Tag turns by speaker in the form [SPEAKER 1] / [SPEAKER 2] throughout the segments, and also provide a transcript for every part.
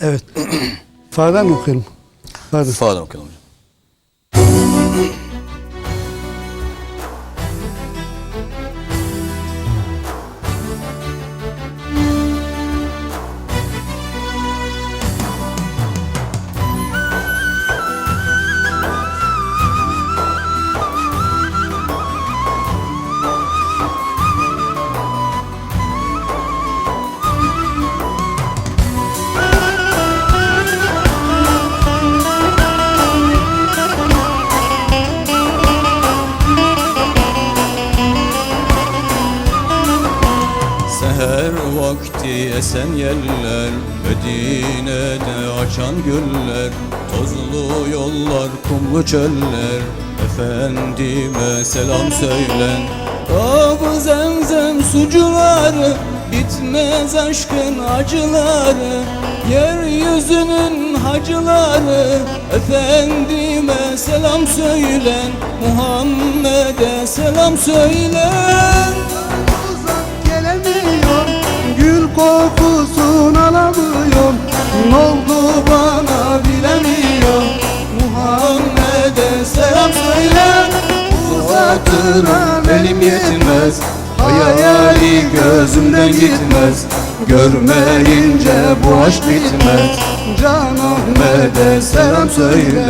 [SPEAKER 1] Evet. Fa'dan mı okuyalım? Fa'dan.
[SPEAKER 2] Fa'dan okuyalım hocam. Seher vakti esen yerler Medine'de açan güller Tozlu yollar, kumlu çöller. Efendime selam söylen Kabı zemzem sucuları Bitmez aşkın acıları. Yeryüzünün hacıları Efendime selam söylen Muhammed'e selam söylen
[SPEAKER 1] kokusunu alamıyorum. Ne oldu bana bilemiyorum.
[SPEAKER 2] Muhammed'e selam söyle. Uzatıram elim yetmez. Hayali gözümden gitmez. Görmeyince bu aşk bitmez.
[SPEAKER 1] Can
[SPEAKER 2] Muhammed'e selam söyle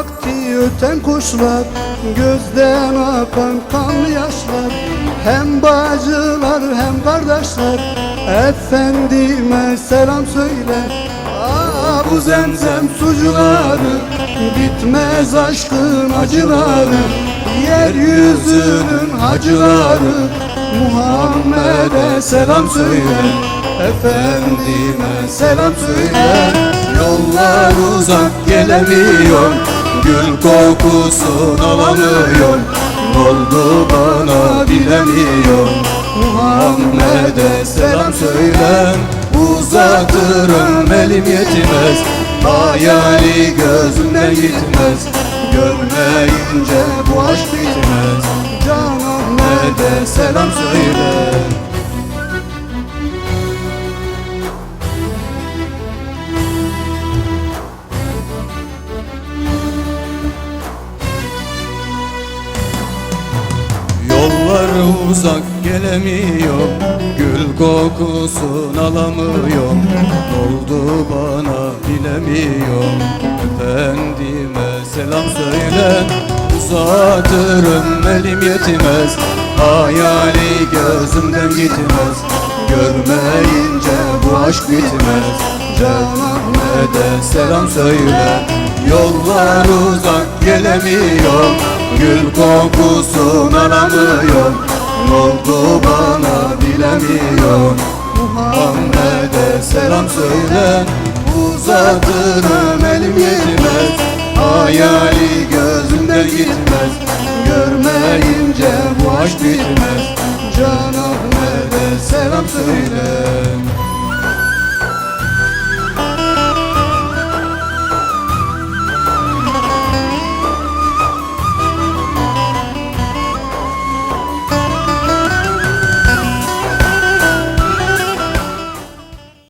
[SPEAKER 1] vakti öten kuşlar Gözden akan kanlı yaşlar. Hem bacılar hem kardeşler Efendime selam söyle. Aa, bu zemzem sucuları Bitmez aşkın acıları. Yeryüzünün hacıları Muhammed'e selam söyle. Efendime selam söyle.
[SPEAKER 2] Yollar uzak gelemiyorum Gül kokusunu alamıyorum Ne oldu bana bilemiyorum Muhammed'e selam söyle Uzatırım elim yetmez. Hayali gözümden gitmez Görmeyince bu aşk bitmez.
[SPEAKER 1] Can
[SPEAKER 2] Ahmet'e selam söyle uzak gelemiyorum. Gül kokusunu alamıyorum. Oldu bana bilemiyorum. Efendime selam söyle. Uzatırım elim yetmez. Hayali gözümden gitmez. Görmeyince bu aşk bitmez. Can Ahmet'e selam söyle. Yollar uzak gelemiyorum Gül kokusunu alamıyorum Ne oldu bana bilemiyorum. Muhammed'e selam söyle. Uzatırım elim yetmez Hayali gözümden gitmez. Görmeyince bu aşk bitmez. Can Ahmet'e selam söyle